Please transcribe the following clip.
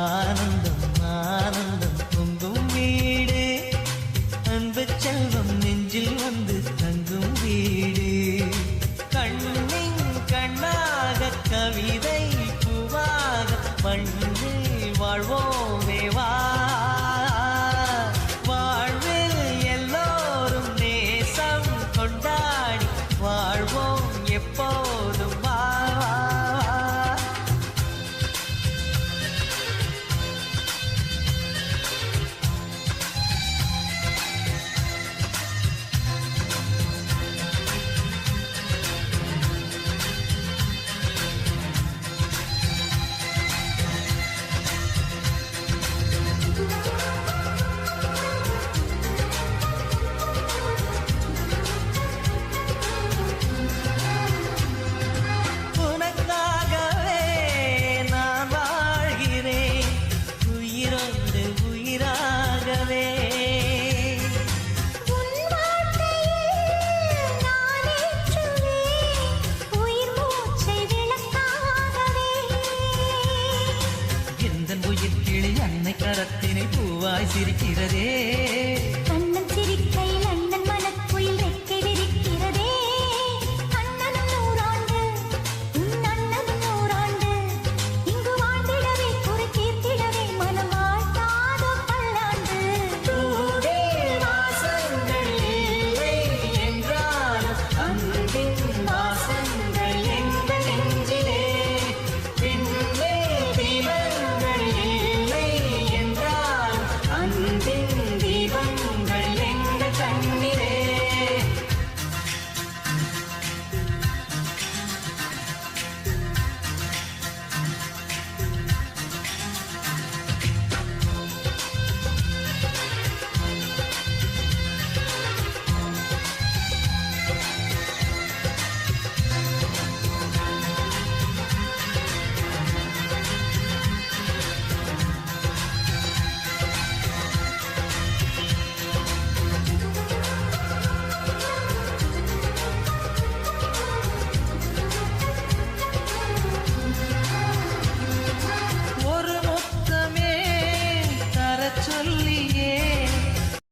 ആനന്ദ ரத்தினை பூவாய் சிரிக்கிறதே.